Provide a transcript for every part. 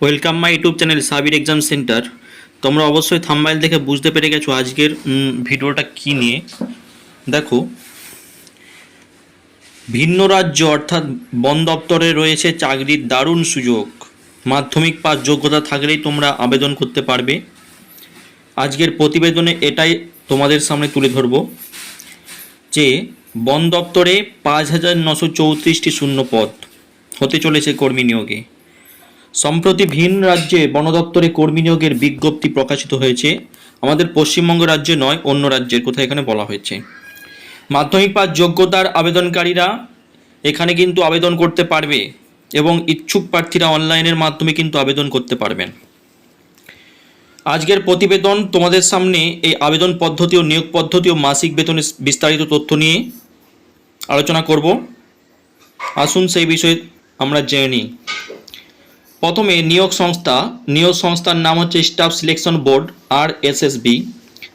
Welcome my YouTube channel Sabir exam centre তোমরা অবশ্যই থাম্বাইল দেখে বুঝতে পেরে গেছো আজকের ভিডিওটা কী নিয়ে। দেখো, ভিন্ন রাজ্য অর্থাৎ বন দপ্তরে রয়েছে চাকরির দারুণ সুযোগ। মাধ্যমিক পাস যোগ্যতা থাকলেই তোমরা আবেদন করতে পারবে। আজকের প্রতিবেদনে এটাই তোমাদের সামনে তুলে ধরব, যে বন দপ্তরে পাঁচ হাজার নশো চৌত্রিশটি শূন্য পদ হতে চলেছে কর্মী নিয়োগে। সম্প্রতি ভিন রাজ্যে বন দপ্তরে কর্মী নিয়োগের বিজ্ঞপ্তি প্রকাশিত হয়েছে। আমাদের পশ্চিমবঙ্গ রাজ্যে নয়, অন্য রাজ্যের কথা এখানে বলা হয়েছে। মাধ্যমিক পাস যোগ্যতার আবেদনকারীরা এখানে কিন্তু আবেদন করতে পারবে এবং ইচ্ছুক প্রার্থীরা অনলাইনের মাধ্যমে কিন্তু আবেদন করতে পারবেন। আজকের প্রতিবেদন তোমাদের সামনে এই আবেদন পদ্ধতি ও নিয়োগ পদ্ধতি ও মাসিক বেতনের বিস্তারিত তথ্য নিয়ে আলোচনা করব। আসুন সেই বিষয়ে আমরা জেনে নিই। প্রথমে নিয়োগ সংস্থা, নিয়োগ সংস্থার নাম হচ্ছে স্টাফ সিলেকশন বোর্ড আর এসএসবি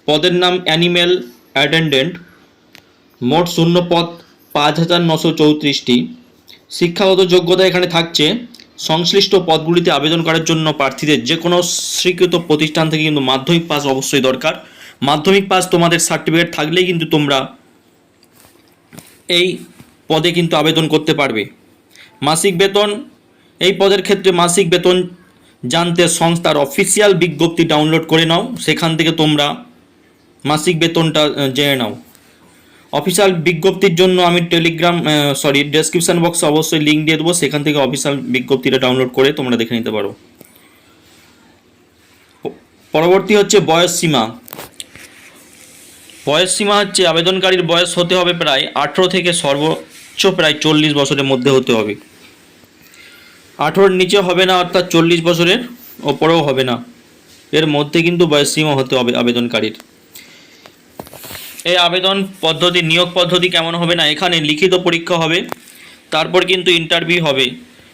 পদের নাম অ্যানিম্যাল অ্যাটেন্ডেন্ট, মোট শূন্য পদ পাঁচ হাজার নশো চৌত্রিশটি। শিক্ষাগত যোগ্যতা এখানে থাকছে। সংশ্লিষ্ট পদগুলিতে আবেদন করার জন্য প্রার্থীদের যে কোনো স্বীকৃত প্রতিষ্ঠান থেকে কিন্তু মাধ্যমিক পাস অবশ্যই দরকার। মাধ্যমিক পাস তোমাদের সার্টিফিকেট থাকলেই কিন্তু তোমরা এই পদে কিন্তু আবেদন করতে পারবে। মাসিক বেতন এই পদের ক্ষেত্রে মাসিক বেতন জানতে সংস্থার অফিসিয়াল বিজ্ঞপ্তি ডাউনলোড করে নাও। সেখান থেকে তোমরা মাসিক বেতনটা জেনে নাও। অফিসিয়াল বিজ্ঞপ্তির জন্য আমি টেলিগ্রাম সরি ডেসক্রিপশন বক্সে অবশ্যই লিঙ্ক দিয়ে দেবো। সেখান থেকে অফিসিয়াল বিজ্ঞপ্তিটা ডাউনলোড করে তোমরা দেখে নিতে পারো। পরবর্তী হচ্ছে বয়স সীমা। বয়স সীমা হচ্ছে আবেদনকারীর বয়স হতে হবে প্রায় আঠেরো থেকে সর্বোচ্চ প্রায় চল্লিশ বছরের মধ্যে হতে হবে। আঠেরোর নিচে হবে না, অর্থাৎ চল্লিশ বছরের ওপরেও হবে না। এর মধ্যে কিন্তু বয়স সীমা হতে হবে আবেদনকারীর। এই আবেদন পদ্ধতি, নিয়োগ পদ্ধতি কেমন হবে না, এখানে লিখিত পরীক্ষা হবে, তারপর কিন্তু ইন্টারভিউ হবে।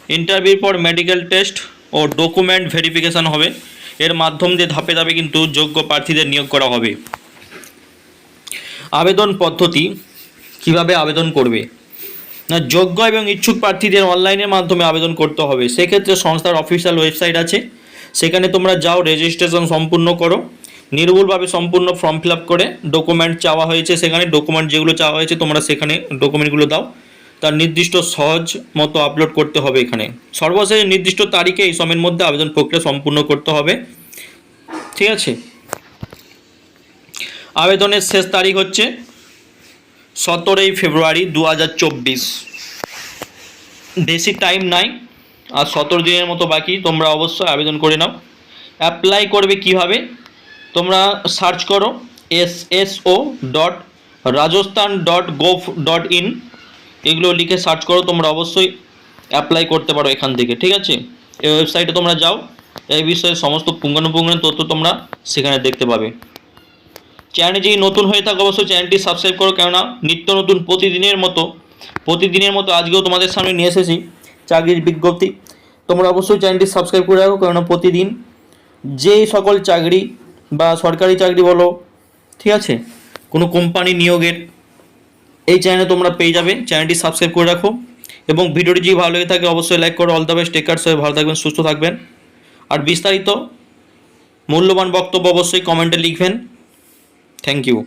ইন্টারভিউর পর মেডিকেল টেস্ট ও ডকুমেন্ট ভেরিফিকেশন হবে। এর মাধ্যম দিয়ে ধাপে ধাপে কিন্তু যোগ্য প্রার্থীদের নিয়োগ করা হবে। আবেদন পদ্ধতি, কীভাবে আবেদন করবে? যোগ্য এবং ইচ্ছুক প্রার্থীদের অনলাইনের মাধ্যমে আবেদন করতে হবে। সেক্ষেত্রে সংস্থার অফিসিয়াল ওয়েবসাইট আছে। সেখানে তোমরা যাও রেজিস্ট্রেশন সম্পূর্ণ করো। নির্ভুলভাবে সম্পূর্ণ ফর্ম ফিল করে ডকুমেন্ট চাওয়া হয়েছে সেখানে। ডকুমেন্ট যেগুলো চাওয়া হয়েছে তোমরা সেখানে ডকুমেন্টগুলো দাও। তার নির্দিষ্ট সহজ মতো আপলোড করতে হবে এখানে। সর্বশেষ নির্দিষ্ট তারিখে এই সময়ের মধ্যে আবেদন প্রক্রিয়া সম্পূর্ণ করতে হবে। ঠিক আছে? আবেদনের শেষ তারিখ হচ্ছে সতেরোই ফেব্রুয়ারি দু হাজার চব্বিশ। বেশি টাইম নাই, আর সতেরো দিনের মতো বাকি, তোমরা অবশ্যই আবেদন করে নাও। অ্যাপ্লাই করবে কীভাবে? তোমরা সার্চ করো S S O dot Rajasthan dot gov dot in এগুলো লিখে সার্চ করো, তোমরা অবশ্যই অ্যাপ্লাই করতে পারো এখান থেকে, ঠিক আছে? এই ওয়েবসাইটে তোমরা যাও, এই বিষয়ে সমস্ত পুঙ্খানুপুঙ্খ তথ্য তোমরা সেখানে দেখতে পাবে। চ্যানেলে যদি নতুন হয়ে থাকো, অবশ্যই চ্যানেলটি সাবস্ক্রাইব করো। কেননা নিত্য নতুন প্রতিদিনের মতো প্রতিদিনের মতো আজকেও তোমাদের সামনে নিয়ে এসেছি চাকরির বিজ্ঞপ্তি। তোমরা অবশ্যই চ্যানেলটি সাবস্ক্রাইব করে রাখো, কেননা প্রতিদিন যে সকল চাকরি বা সরকারি চাকরি বলো, ঠিক আছে? কোনো কোম্পানি নিয়োগের এই চ্যানেলে তোমরা পেয়ে যাবে। চ্যানেলটি সাবস্ক্রাইব করে রাখো এবং ভিডিওটি যদি ভালো লেগে থাকে, অবশ্যই লাইক করো। অল দ্য বেস্ট টেকার সবাই ভালো থাকবেন, সুস্থ থাকবেন। আর বিস্তারিত মূল্যবান বক্তব্য অবশ্যই কমেন্টে লিখবেন। Thank you.